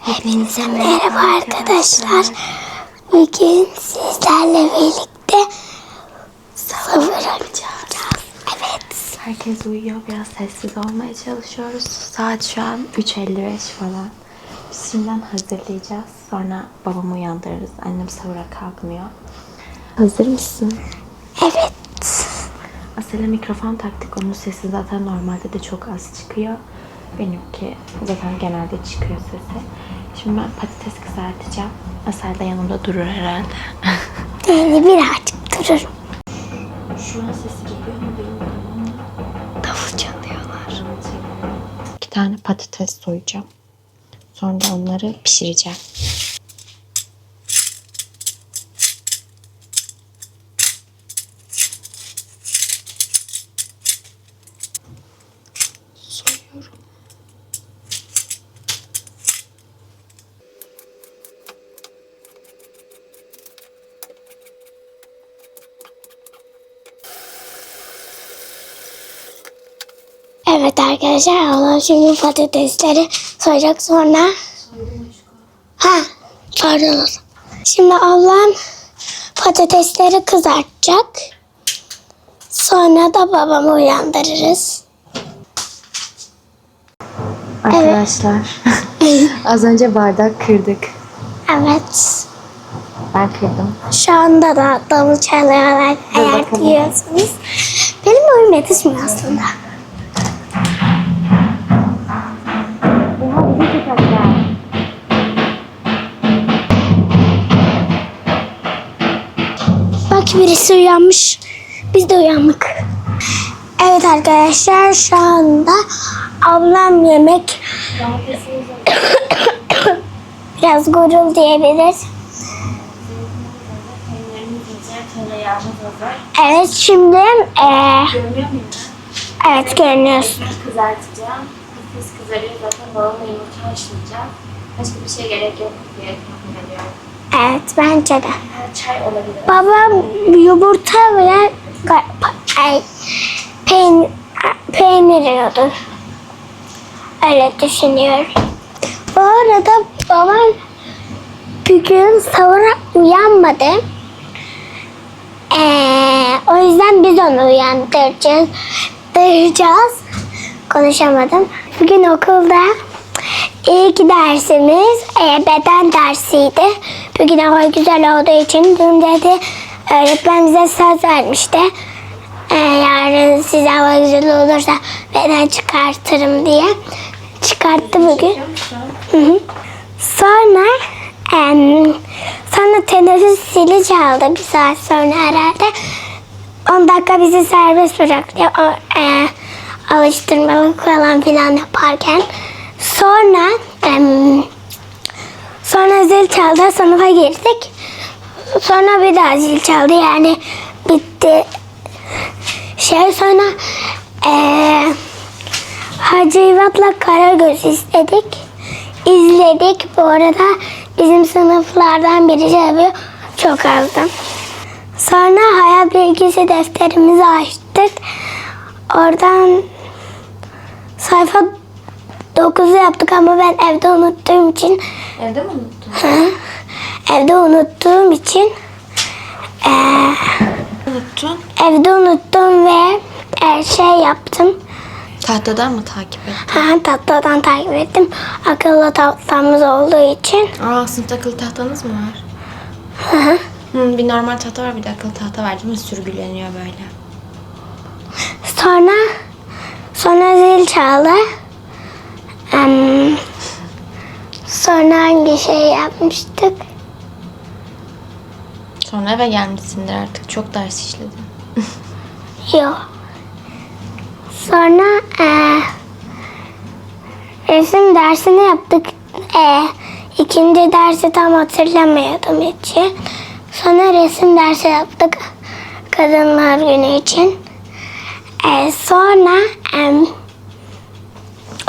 Hepinize Merhaba arkadaşlar. Bugün sizlerle birlikte savur yapacağız. Evet. Herkes uyuyor. Biraz sessiz olmaya çalışıyoruz. Saat şu an 3.55 falan. Biz şimdiden hazırlayacağız. Sonra babamı uyandırırız. Annem sahura kalkmıyor. Hazır mısın? Evet. Asel'e mikrofon taktık. Onun sesi zaten normalde de çok az çıkıyor. Benimki zaten genelde çıkıyor sesi. Şimdi ben patates kızartacağım. Asel de yanımda durur herhalde. Yani birazcık durur. Şu an sesi geliyor mu bilmiyorum ama. Davul çalıyorlar. İki tane patates soyacağım. Sonra onları pişireceğim. Arkadaşlar Allah şimdi patatesleri soyacak sonra. Ha pardon. Şimdi ablam patatesleri kızartacak. Sonra da babamı uyandırırız. Arkadaşlar az önce bardak kırdık. Evet. Ben kırdım. Şu anda da davul çalıyorlar eğer duyuyorsunuz. Benim oyun yetişmiyor aslında. Birisi uyanmış. Biz de uyandık. Evet arkadaşlar şu anda ablam yemek biraz gurul diyebilir. Evet şimdi eee evet görünüyorsun. kızartacağım. Patates kızarıyor zaten babamla yumurta haşlayacağım. Başka bir şey gerek yok diye tahmin ediyorum. Evet bence de. Çay olabilir. Babam yumurta ve ay, peyn peynir. Öyle düşünüyorum. Bu arada babam bugün sahura uyanmadı. Ee, o yüzden biz onu uyandıracağız. Dıracağız. Konuşamadım. Bugün okulda ilk dersimiz e, beden dersiydi. Bugün hava güzel olduğu için dün dedi öğretmen bize söz vermişti. E, yarın size hava güzel olursa beden çıkartırım diye. Çıkarttı bugün. Hı hı. Sonra em, sonra teneffüs zili çaldı bir saat sonra herhalde. 10 dakika bizi serbest bıraktı. O, e, alıştırmalık falan filan yaparken. Sonra sonra zil çaldı. Sınıfa girdik. Sonra bir daha zil çaldı. Yani bitti. Şey sonra eee Hacı İvat'la Karagöz izledik. İzledik. Bu arada bizim sınıflardan biri yapıyor. Çok azdı. Sonra hayat bilgisi defterimizi açtık. Oradan sayfa 9'u yaptık ama ben evde unuttuğum için Evde mi unuttun? evde unuttuğum için eee, Unuttun. evde unuttum ve eee, şey yaptım. Tahtadan mı takip et? Ha, tatlıdan takip ettim. Akıllı tahtamız olduğu için. Aa sınıfta akıllı tahtanız mı var? Hı hı. Hı, bir normal tahta var bir de akıllı tahta var değil mi? Sürgüleniyor böyle. Sonra sonra zil çaldı. Em, sonra hangi şey yapmıştık? Sonra eve gelmişsindir artık. Çok ders işledin. Yok. Sonra e, resim dersini yaptık. E, ikinci dersi tam hatırlamıyordum hiç. Sonra resim dersi yaptık. Kadınlar günü için. E, sonra em,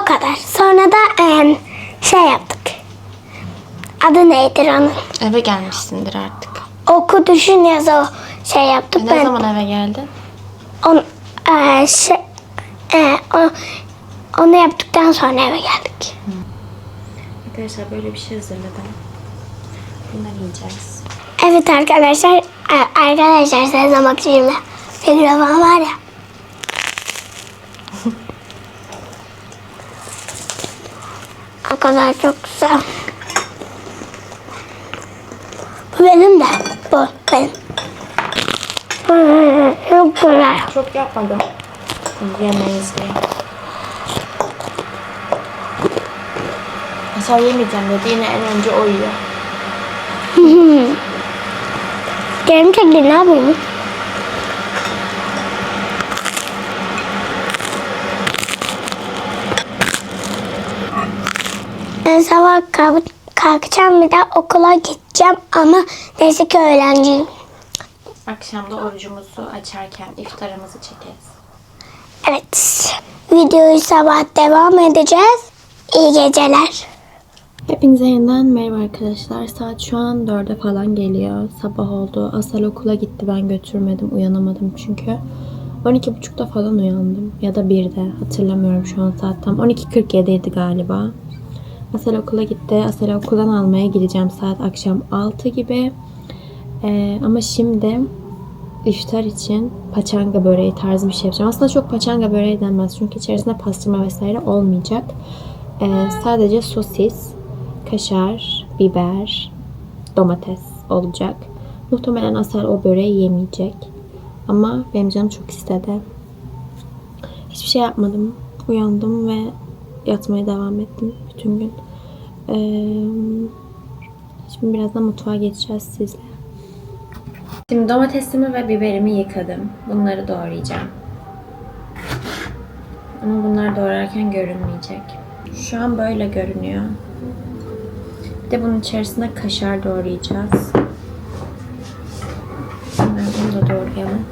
o kadar. Sonra da em, şey yaptık. Adı neydir onun? Eve gelmişsindir artık. Oku düşün yaz o şey yaptık. E, ne Ben- zaman eve geldin? On, eee, şey, eee, o, onu yaptıktan sonra eve geldik. Arkadaşlar böyle bir şey hazırladım. Bunları yiyeceğiz. Evet arkadaşlar. a- Arkadaşlar size bak şimdi. Mikrofon var ya. O kadar çok güzel. Bu benim de. Bu benim. Çok güzel. Çok yapmadım. Yemeyiz diye. Mesela yemeyeceğim dedi. Yine en önce o yiyor. Canım çekti ne yapayım? Ben sabah kalk kalkacağım bir de okula gideceğim ama neyse ki öğlenciyim. Akşamda orucumuzu açarken iftarımızı çekeriz. Evet. Videoyu sabah devam edeceğiz. İyi geceler. Hepinize yeniden merhaba arkadaşlar. Saat şu an 4'e falan geliyor. Sabah oldu. Asal okula gitti. Ben götürmedim. Uyanamadım çünkü. 12.30'da falan uyandım. Ya da 1'de. Hatırlamıyorum şu an saat tam. 12.47 idi galiba. Asal okula gitti. Asal'i okuldan almaya gideceğim saat akşam 6 gibi. Ee, ama şimdi iftar için paçanga böreği tarzı bir şey yapacağım. Aslında çok paçanga böreği denmez. Çünkü içerisinde pastırma vesaire olmayacak. Ee, sadece sosis, kaşar, biber, domates olacak. Muhtemelen Asel o böreği yemeyecek. Ama benim canım çok istedi. Hiçbir şey yapmadım. Uyandım ve yatmaya devam ettim bütün gün. Ee, şimdi birazdan mutfağa geçeceğiz sizle. Şimdi domatesimi ve biberimi yıkadım. Bunları doğrayacağım. Ama bunlar doğrarken görünmeyecek. Şu an böyle görünüyor. Bir de bunun içerisine kaşar doğrayacağız. Şimdi bunu da doğrayalım.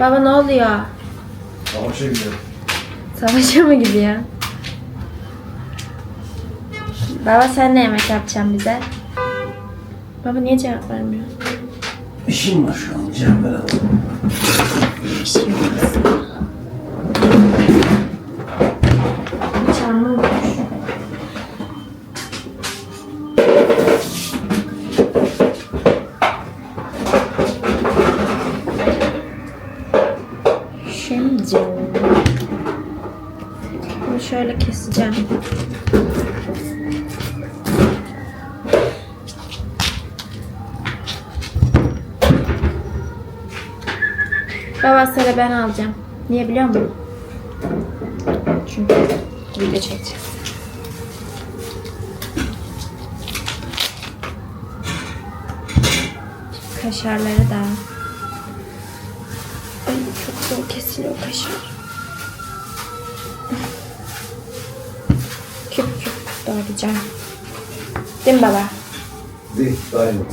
Baba ne oluyor? Savaşa gidiyor. Savaşa mı gidiyor? Baba sen ne yemek yapacaksın bize? Baba niye cevap vermiyor? İşim var şu an. Cevap verelim. Bir şey şöyle keseceğim. Baba sıra ben alacağım. Niye biliyor musun? Çünkü video çekeceğiz. Kaşarları da. Ay çok zor kesiliyor kaşar. Doğrayacağım. Değil mi baba? Değil, daima.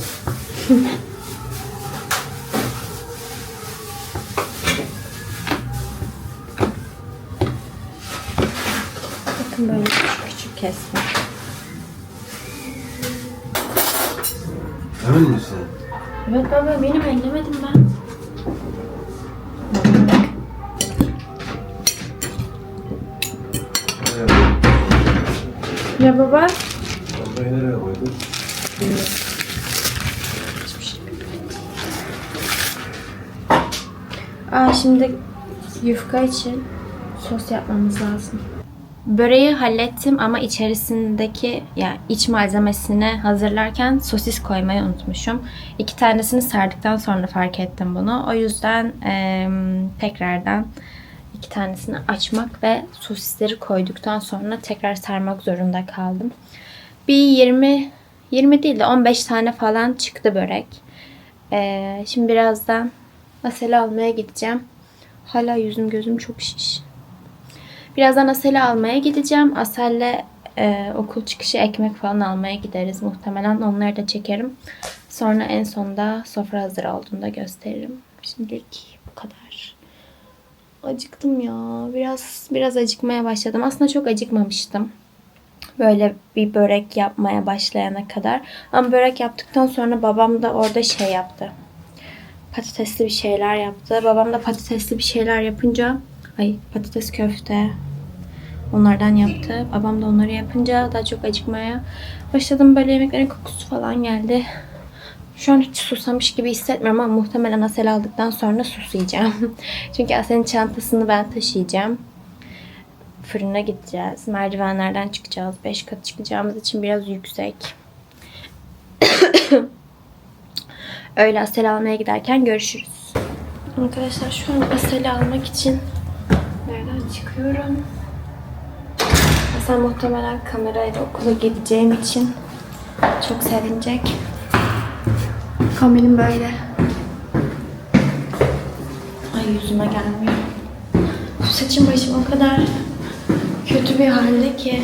Bakın böyle küçük küçük kestim. Emin misin? Evet baba benim ellemedim ben. Ya baba? Bombayı nereye koydun? Aa şimdi yufka için sos yapmamız lazım. Böreği hallettim ama içerisindeki yani iç malzemesini hazırlarken sosis koymayı unutmuşum. İki tanesini sardıktan sonra fark ettim bunu. O yüzden eee, tekrardan iki tanesini açmak ve sosisleri koyduktan sonra tekrar sarmak zorunda kaldım. Bir 20 20 değil de 15 tane falan çıktı börek. Eee, şimdi birazdan Asel'i almaya gideceğim. Hala yüzüm gözüm çok şiş. Birazdan Asel'i almaya gideceğim. Asel'le e, okul çıkışı ekmek falan almaya gideriz muhtemelen. Onları da çekerim. Sonra en sonda sofra hazır olduğunda gösteririm. Şimdilik bu kadar. Acıktım ya. Biraz biraz acıkmaya başladım. Aslında çok acıkmamıştım. Böyle bir börek yapmaya başlayana kadar. Ama börek yaptıktan sonra babam da orada şey yaptı. patatesli bir şeyler yaptı. Babam da patatesli bir şeyler yapınca ay patates köfte onlardan yaptı. Babam da onları yapınca daha çok acıkmaya başladım. Böyle yemeklerin kokusu falan geldi. Şu an hiç susamış gibi hissetmiyorum ama muhtemelen Asel aldıktan sonra susayacağım. Çünkü Asel'in çantasını ben taşıyacağım. Fırına gideceğiz. Merdivenlerden çıkacağız. 5 kat çıkacağımız için biraz yüksek. Öyle Asel almaya giderken görüşürüz. Arkadaşlar şu an Asel'i almak için nereden çıkıyorum? Asel muhtemelen kamerayla okula gideceğim için çok sevinecek. Kombinim böyle. Ay yüzüme gelmiyor. Saçım başım o kadar kötü bir halde ki.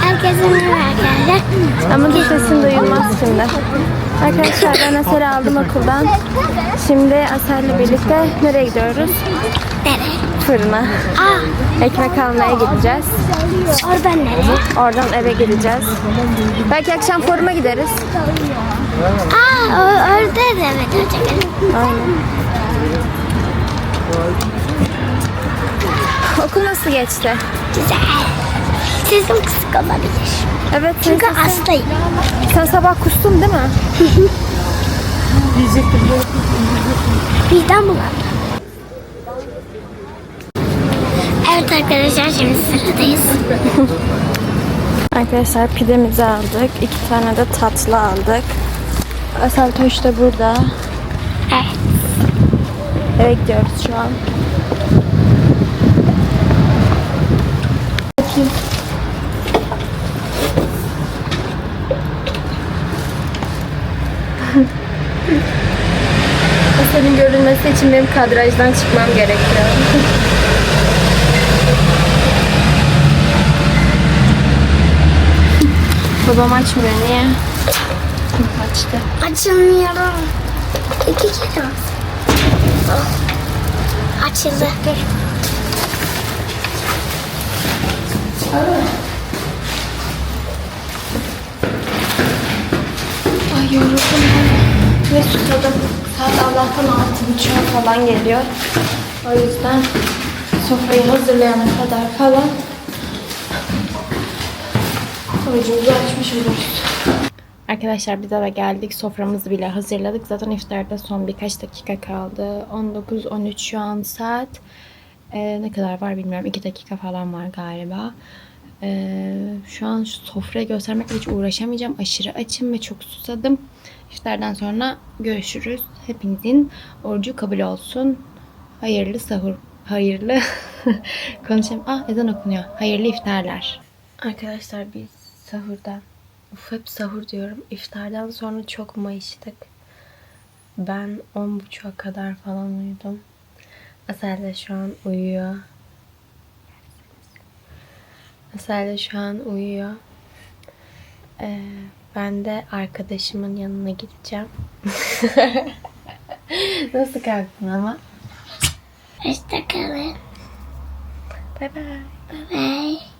Herkese merhaba arkadaşlar. Ama bu sesim duyulmaz şimdi. Arkadaşlar ben Asel'i aldım okuldan. Şimdi Asel'le birlikte nereye gidiyoruz? Nereye? Fırına. Aa, Ekmek almaya gideceğiz. oradan nereye? Oradan eve gideceğiz. Belki akşam foruma gideriz. Aa, o, orada da evet. Aynen. Okul nasıl geçti? Güzel. Sesim kısık olabilir. Evet. Çünkü sen- hastayım. Sen sabah kustun değil mi? Bizden bulandı. Arkadaşlar şimdi sıradayız. Arkadaşlar pidemizi aldık. İki tane de tatlı aldık. Asal Toş da burada. Evet. Eve gidiyoruz şu an. Bakayım. Asal'in görülmesi için benim kadrajdan çıkmam gerekiyor. Babam açmıyor. Niye? Açtı. Açılmıyorum. İki kere. Oh. Açıldı. Ay yoruldum ben. Ve susadım. Saat Allah'tan altı buçuğa falan geliyor. O yüzden sofrayı hazırlayana kadar falan orucumuzu açmış oluruz. Arkadaşlar biz eve geldik. Soframızı bile hazırladık. Zaten iftarda son birkaç dakika kaldı. 19-13 şu an saat. Ee, ne kadar var bilmiyorum. 2 dakika falan var galiba. Ee, şu an şu sofrayı göstermekle hiç uğraşamayacağım. Aşırı açım ve çok susadım. İftardan sonra görüşürüz. Hepinizin orucu kabul olsun. Hayırlı sahur. Hayırlı. Konuşayım. Ah ezan okunuyor. Hayırlı iftarlar. Arkadaşlar biz sahurdan Uf hep sahur diyorum. İftardan sonra çok mayıştık. Ben 10.30'a kadar falan uyudum. Asel de şu an uyuyor. Asel de şu an uyuyor. Ee, ben de arkadaşımın yanına gideceğim. Nasıl kalktın ama? Hoşçakalın. Bay bay. Bye bye.